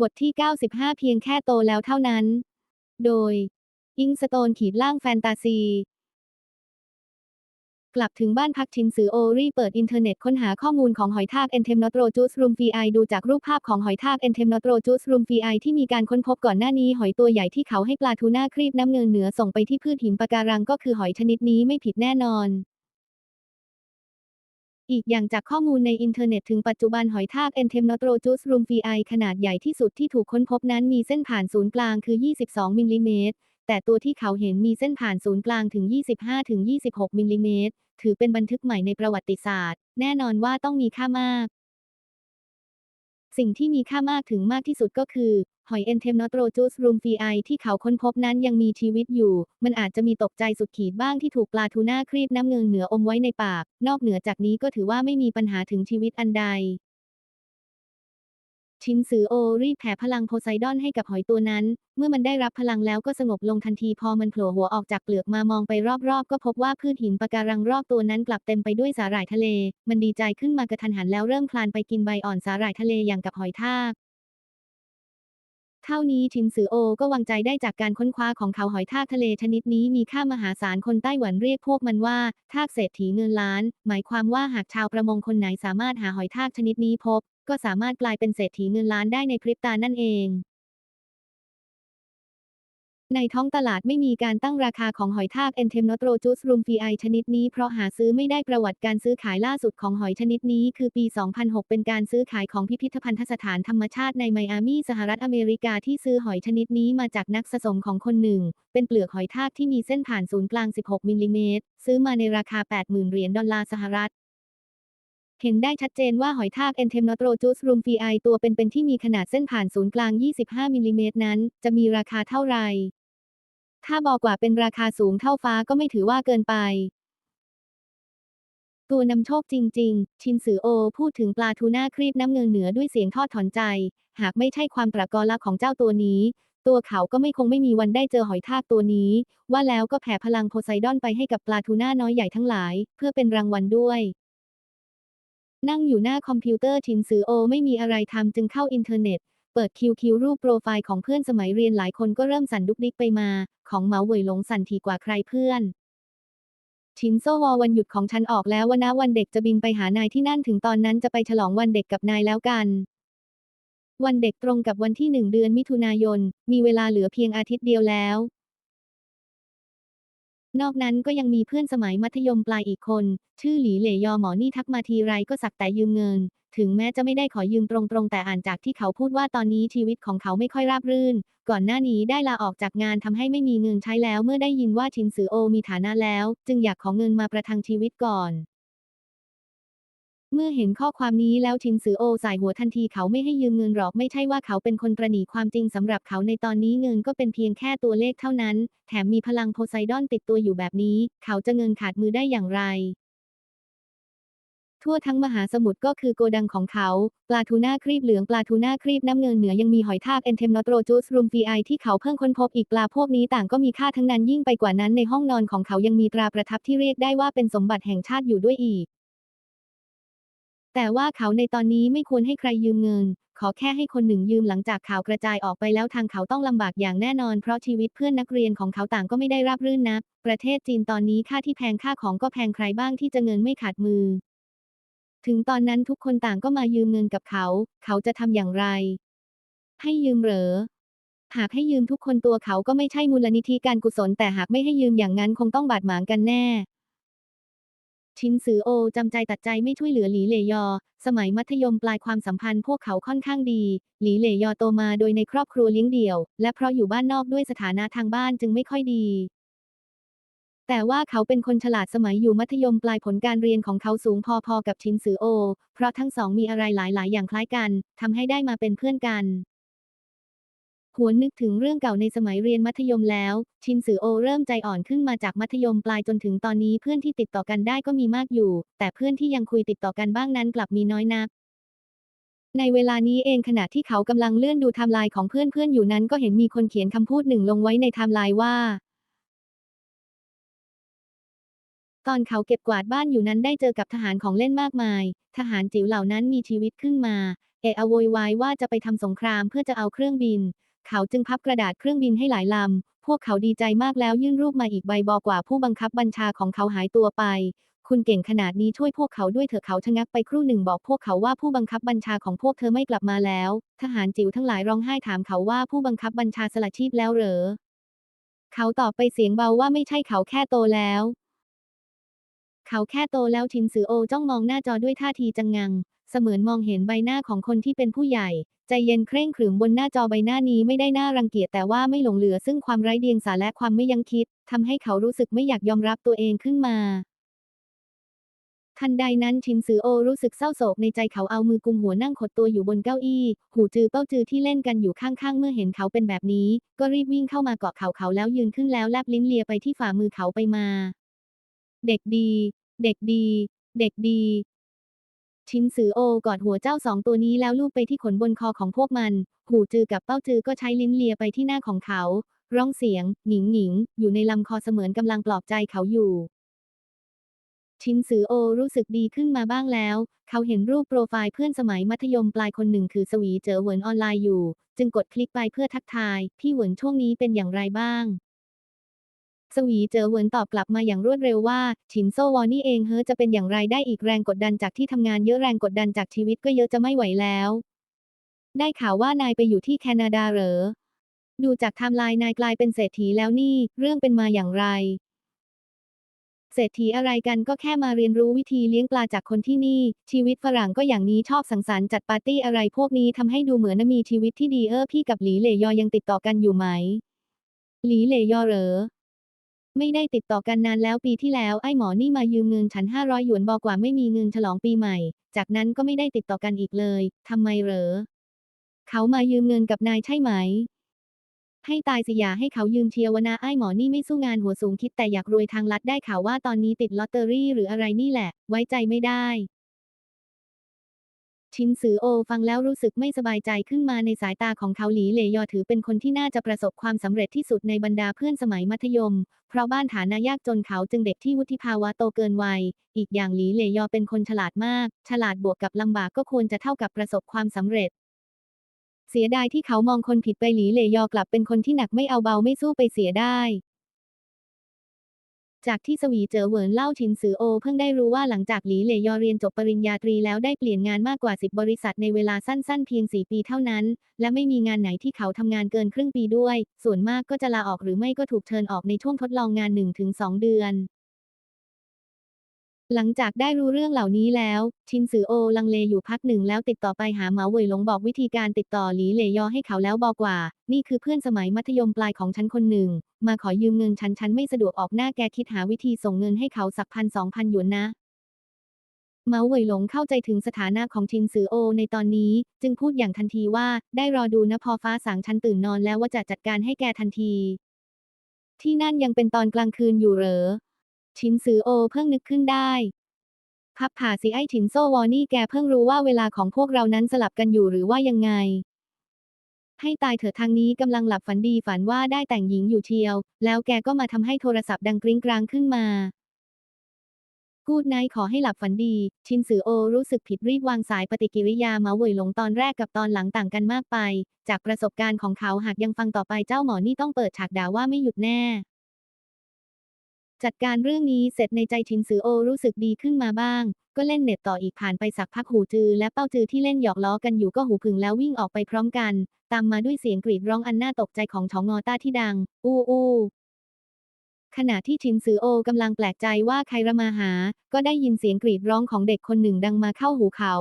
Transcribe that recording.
บทที่ 95 เพียงแค่โตแล้วเท่านั้น โดย อิงสโตนขีดล่างแฟนตาซี กลับถึงบ้านพักชินซือโอรีเปิดอินเทอร์เน็ตค้นหาข้อมูลของหอยทากเอนเทมโนโตรจูสรูมฟีไอดูจากรูปภาพของหอยทากเอนเทมโนโตรจูสรูมฟีไอที่มีการค้นพบก่อนหน้านี้หอยตัวใหญ่ที่เขาให้ปลาทูน่าครีบน้ำเงินเหนือส่งไปที่พืชหินปะการังก็คือหอยชนิดนี้ไม่ผิดแน่นอน อีกอย่างจากข้อมูลในอินเทอร์เน็ตถึงปัจจุบันหอยทากเอนเทมโนโตรจูสรูมฟีไอขนาดใหญ่ที่สุดที่ถูกค้นพบนั้นมีเส้นผ่านศูนย์กลางคือ 22 มิลลิเมตร แต่ตัวที่เขาเห็นมีเส้นผ่านศูนย์กลางถึง 25-26 มิลลิเมตร ถือเป็นบันทึกใหม่ในประวัติศาสตร์ แน่นอนว่าต้องมีค่ามาก สิ่งที่มีค่ามากถึงมากที่สุดก็คือ หอยเอนเทมโนโตรจูสรูมฟีไอที่เขาค้นพบนั้นยังมีชีวิตอยู่ มันอาจจะมีตกใจสุดขีดบ้างที่ถูกปลาทูน่าครีบน้ำเงินเหนืออมไว้ในปาก นอกเหนือจากนี้ก็ถือว่าไม่มีปัญหาถึงชีวิตอันใดชินซือโอรีบแผ่พลังโพไซดอนให้กับหอยตัวนั้น เมื่อมันได้รับพลังแล้วก็สงบลงทันทีพอมันโผล่หัวออกจากเปลือกมามองไปรอบๆ ก็พบว่าพืชหินปะการังรอบตัวนั้นกลับเต็มไปด้วยสาหร่ายทะเล มันดีใจขึ้นมากระทันหันแล้วเริ่มคลานไปกินใบอ่อนสาหร่ายทะเลอย่างกับหอยทาก เท่านี้ชินซือโอก็วางใจได้จากการค้นคว้าของเขาหอยทากทะเลชนิดนี้มีค่ามหาศาลคนไต้หวันเรียกพวกมันว่า ทากเศรษฐีเงินล้าน หมายความว่าหากชาวประมงคนไหนสามารถหาหอยทากชนิดนี้พบ ก็สามารถกลายเป็นเศรษฐีเงินล้านได้ในพริบตานั่นเอง ในท้องตลาดไม่มีการตั้งราคาของหอยทากเอนเทมโนโตรจูสรูมฟีไอชนิดนี้เพราะหาซื้อไม่ได้ประวัติการซื้อขายล่าสุดของหอยชนิดนี้คือปี 2006 เป็นการซื้อขายของพิพิธภัณฑสถานธรรมชาติในไมอามีสหรัฐอเมริกาที่ซื้อหอยชนิดนี้มาจากนักสะสมของคนหนึ่ง เป็นเปลือกหอยทากที่มีเส้นผ่านศูนย์กลาง 16 มิลลิเมตร ซื้อมาในราคา 80,000 เหรียญดอลลาร์สหรัฐเห็นได้ชัดเจนว่าหอยทากเอนเทมโนโตรจูสรูมฟีไอตัวเป็นๆที่มีขนาดเส้นผ่านศูนย์กลาง 25มิลลิเมตรนั้น จะมีราคาเท่าไหร่ ถ้าบอกว่าเป็นราคาสูงเท่าฟ้าก็ไม่ถือว่าเกินไป ตัวนำโชคจริง ๆ ชินซือโอ พูดถึงปลาทูน่าครีบน้ำเงินเหนือด้วยเสียงทอดถอนใจ หากไม่ใช่ความตรากอละของเจ้าตัวนี้ ตัวเขาก็ไม่คงไม่มีวันได้เจอหอยทากตัวนี้ ว่าแล้วก็แผ่พลังโพไซดอนไปให้กับปลาทูน่าน้อยใหญ่ทั้งหลาย เพื่อเป็นรางวัลด้วยนั่งอยู่หน้าคอมพิวเตอร์ชินซือโอไม่มีอะไรทำจึงเข้าอินเทอร์เน็ต เปิดคิวคิวรูปโปรไฟล์ของเพื่อนสมัยเรียนหลายคนก็เริ่มสั่นดุกดิกไปมา ของเหมาเหวยหลงสั่นทีกว่าใครเพื่อนชินโซวอวันหยุดของฉันออกแล้ววนะวันเด็กจะบินไปหานายที่นั่นถึงตอนนั้นจะไปฉลองวันเด็กกับนายแล้วกัน วันเด็กตรงกับวันที่หนึ่งเดือนมิถุนายน มีเวลาเหลือเพียงอาทิตย์เดียวแล้ว นอกนั้นก็ยังมีเพื่อนสมัยมัธยมปลายอีกคน ชื่อหลีเหลยอหมอนี่ทักมาทีไรก็สักแต่ยืมเงิน ถึงแม้จะไม่ได้ขอยืมตรงๆ แต่อ่านจากที่เขาพูดว่าตอนนี้ชีวิตของเขาไม่ค่อยราบรื่น ก่อนหน้านี้ได้ลาออกจากงานทำให้ไม่มีเงินใช้แล้ว เมื่อได้ยินว่าชินซือโอมีฐานะแล้ว จึงอยากขอเงินมาประทังชีวิตก่อน เมื่อเห็นข้อความนี้แล้วชินซือโอสายหัวทันทีเขาไม่ให้ยืมเงินหรอกไม่ใช่ว่าเขาเป็นคนประหนีความจริงสำหรับเขาในตอนนี้เงินก็เป็นเพียงแค่ตัวเลขเท่านั้น แถมมีพลังโพไซดอนติดตัวอยู่แบบนี้ เขาจะเงินขาดมือได้อย่างไร ทั่วทั้งมหาสมุทรก็คือโกดังของเขา ปลาทูน่าครีบเหลืองปลาทูน่าครีบน้ำเงินเหนือยังมีหอยทากเอนเทมโนโตรจูสรูมฟีไอที่เขาเพิ่งค้นพบอีกปลาพวกนี้ต่างก็มีค่าทั้งนั้นยิ่งไปกว่านั้นในห้องนอนของเขายังมีตราประทับที่เรียกได้ว่าเป็นสมบัติแห่งชาติอยู่ด้วยอีก แต่ว่าเขาในตอนนี้ไม่ควรให้ใครยืมเงิน ขอแค่ให้คนหนึ่งยืมหลังจากข่าวกระจายออกไปแล้วทางเขาต้องลำบากอย่างแน่นอนเพราะชีวิตเพื่อนนักเรียนของเขาต่างก็ไม่ได้ราบรื่นนัก ประเทศจีนตอนนี้ค่าที่แพงค่าของก็แพงใครบ้างที่จะเงินไม่ขาดมือ ถึงตอนนั้นทุกคนต่างก็มายืมเงินกับเขา เขาจะทำอย่างไร ให้ยืมเหรอ หากให้ยืมทุกคนตัวเขาก็ไม่ใช่มูลนิธิการกุศล แต่หากไม่ให้ยืมอย่างนั้นคงต้องบาดหมางกันแน่ ชินซือโอจำใจตัดใจไม่ช่วยเหลือหลีเหลยอ สมัยมัธยมปลายความสัมพันธ์พวกเขาค่อนข้างดี หลีเหลยอโตมาโดยในครอบครัวเลี้ยงเดี่ยว และเพราะอยู่บ้านนอกด้วยสถานะทางบ้านจึงไม่ค่อยดี แต่ว่าเขาเป็นคนฉลาดสมัยอยู่มัธยมปลายผลการเรียนของเขาสูงพอๆกับชินซือโอ เพราะทั้งสองมีอะไรหลาย ๆ อย่างคล้ายกันทำให้ได้มาเป็นเพื่อนกันหวนนึกถึงเรื่องเก่าในสมัยเรียนมัธยมแล้ว ชินซือโอเริ่มใจอ่อนขึ้นมาจากมัธยมปลายจนถึงตอนนี้เพื่อนที่ติดต่อกันได้ก็มีมากอยู่ แต่เพื่อนที่ยังคุยติดต่อกันบ้างนั้นกลับมีน้อยนักในเวลานี้เองขณะที่เขากำลังเลื่อนดูไทม์ไลน์ของเพื่อนๆอยู่นั้นก็เห็นมีคนเขียนคำพูดหนึ่งลงไว้ในไทม์ไลน์ว่า ตอนเขาเก็บกวาดบ้านอยู่นั้นได้เจอกับทหารของเล่นมากมาย ทหารจิ๋วเหล่านั้นมีชีวิตขึ้นมา เอะอโวยวายว่าจะไปทำสงครามเพื่อจะเอาเครื่องบิน เขาจึงพับกระดาษเครื่องบินให้หลายลำ พวกเขาดีใจมากแล้วยื่นรูปมาอีกใบบอกว่าผู้บังคับบัญชาของเขาหายตัวไป คุณเก่งขนาดนี้ช่วยพวกเขาด้วยเถอะเขาชะงักไปครู่หนึ่งบอกพวกเขาว่าผู้บังคับบัญชาของพวกเธอไม่กลับมาแล้ว ทหารจิ๋วทั้งหลายร้องไห้ถามเขาว่าผู้บังคับบัญชาสละชีพแล้วเหรอ เขาตอบไปเสียงเบาว่าไม่ใช่เขาแค่โตแล้ว เขาแค่โตแล้วชินซือโอจ้องมองหน้าจอด้วยท่าทีจังงัง เสมือนมองเห็นใบหน้าของคนที่เป็นผู้ใหญ่ ใจเย็นเคร่งขรึมบนหน้าจอใบหน้านี้ไม่ได้น่ารังเกียจแต่ว่าไม่หลงเหลือซึ่งความไร้เดียงสาและความไม่ยั้งคิดทำให้เขารู้สึกไม่อยากยอมรับตัวเองขึ้นมาทันใดนั้นชินซือโอรู้สึกเศร้าโศกในใจเขาเอามือกุมหัวนั่งขดตัวอยู่บนเก้าอี้ หูจือเป้าจือที่เล่นกันอยู่ข้างๆ เมื่อเห็นเขาเป็นแบบนี้ ก็รีบวิ่งเข้ามาเกาะเขาเขาแล้วยืนขึ้นแล้วแลบลิ้นเลียไปที่ฝ่ามือเขาไปมา เด็กดี เด็กดี เด็กดี ชินซือโอกอดหัวเจ้าสองตัวนี้แล้วลูบไปที่ขนบนคอของพวกมัน หูจือกับเป้าจือก็ใช้ลิ้นเลียไปที่หน้าของเขา ร้องเสียงหญิงหญิง อยู่ในลำคอเสมือนกำลังปลอบใจเขาอยู่ชินซือโอรู้สึกดีขึ้นมาบ้างแล้ว เขาเห็นรูปโปรไฟล์เพื่อนสมัยมัธยมปลายคนหนึ่งคือสวีเจอเหวินออนไลน์อยู่ จึงกดคลิกไปเพื่อทักทาย พี่เหวินช่วงนี้เป็นอย่างไรบ้าง สวีเจอเวินตอบกลับมาอย่างรวดเร็วว่าฉินโซวอนี่เองเฮ้อจะเป็นอย่างไรได้อีกแรงกดดันจากที่ทำงานเยอะแรงกดดันจากชีวิตก็เยอะจะไม่ไหวแล้ว ได้ข่าวว่านายไปอยู่ที่แคนาดาเหรอ ดูจากไทม์ไลน์นายกลายเป็นเศรษฐีแล้วนี่ เรื่องเป็นมาอย่างไร เศรษฐีอะไรกันก็แค่มาเรียนรู้วิธีเลี้ยงปลาจากคนที่นี่ ชีวิตฝรั่งก็อย่างนี้ชอบสังสรรค์จัดปาร์ตี้อะไรพวกนี้ทำให้ดูเหมือนมีชีวิตที่ดีเออพี่กับหลีเหลยอยังติดต่อกันอยู่ไหม หลีเหลยอเหรอ ไม่ได้ติดต่อกันนานแล้วปีที่แล้วไอ้หมอนี่มายืมเงินฉันห้าร้อยหยวนบอกว่าไม่มีเงินฉลองปีใหม่ จากนั้นก็ไม่ได้ติดต่อกันอีกเลยทำไมเหรอ เขามายืมเงินกับนายใช่ไหม ให้ตายสิอย่าให้เขายืมเชียววนะไอ้หมอนี่ไม่สู้งานหัวสูงคิดแต่อยากรวยทางลัดได้ข่าวว่าตอนนี้ติดลอตเตอรี่หรืออะไรนี่แหละ ไว้ใจไม่ได้ ชินซือโอ ฟังแล้วรู้สึกไม่สบายใจขึ้นมาในสายตาของเขาหลีเลยอถือเป็นคนที่น่าจะประสบความสำเร็จที่สุดในบรรดาเพื่อนสมัยมัธยม เพราะบ้านฐานะยากจนเขาจึงเด็กที่วุฒิภาวะโตเกินวัย อีกอย่างหลีเลยอเป็นคนฉลาดมาก ฉลาดบวกกับลำบากก็ควรจะเท่ากับประสบความสำเร็จเสียดายที่เขามองคนผิดไปหลีเลยอกลับเป็นคนที่หนักไม่เอาเบาไม่สู้ไปเสียได้ จากที่สวีเจอเหวินเล่าชินซือโอ เพิ่งได้รู้ว่าหลังจากหลีเหลยอเรียนจบปริญญาตรีแล้วได้เปลี่ยนงานมากกว่า 10 บริษัทในเวลาสั้นๆ เพียง 4 ปีเท่านั้น และไม่มีงานไหนที่เขาทำงานเกินครึ่งปีด้วย ส่วนมากก็จะลาออกหรือไม่ก็ถูกเชิญออกในช่วงทดลองงาน 1-2 เดือน หลังจากได้รู้เรื่องเหล่านี้แล้ว ชินซือโอลังเลอยู่พักหนึ่งแล้วติดต่อไปหาเหมาเหวยหลงบอกวิธีการติดต่อหลีเหลยอให้เขาแล้วบอกว่า นี่คือเพื่อนสมัยมัธยมปลายของฉันคนหนึ่ง มาขอยืมเงินฉันฉันไม่สะดวกออกหน้าแกคิดหาวิธีส่งเงินให้เขาสักพันสองพันหยวนนะเมาเหวยหลงเข้าใจถึงสถานะของชินซือโอในตอนนี้ จึงพูดอย่างทันทีว่าได้รอดูนะพอฟ้าสางฉันตื่นนอนแล้วว่าจะจัดการให้แกทันที ที่นั่นยังเป็นตอนกลางคืนอยู่เหรอ ชินซือโอเพิ่งนึกขึ้นได้พับผ่าสิไอฉินโซวอนี่แกเพิ่งรู้ว่าเวลาของพวกเรานั้นสลับกันอยู่หรือว่ายังไง ให้ตายเถอะทางนี้กำลังหลับฝันดีฝันว่าได้แต่งหญิงอยู่เชียว แล้วแกก็มาทำให้โทรศัพท์ดังกริ้งกรางขึ้นมากูดไนขอให้หลับฝันดี ชินซือโอรู้สึกผิดรีบวางสายปฏิกิริยาเมาเหวยหลงตอนแรกกับตอนหลังต่างกันมากไป จากประสบการณ์ของเขาหากยังฟังต่อไปเจ้าหมอนี่ต้องเปิดฉากด่าว่าไม่หยุดแน่ จัดการเรื่องนี้เสร็จในใจชินซือโอรู้สึกดีขึ้นมาบ้าง ก็เล่นเน็ตต่ออีกผ่านไปสักพักหูจือ และเป้าจือที่เล่นหยอกล้อกันอยู่ก็หูผึ่งแล้ววิ่งออกไปพร้อมกัน ตามมาด้วยเสียงกรีดร้องอันน่าตกใจของชองงอต้าที่ดัง อู้อู้ขณะที่ชินซือโอกำลังแปลกใจว่าใครมาหา ก็ได้ยินเสียงกรีดร้องของเด็กคนหนึ่งดังมาเข้าหูเขา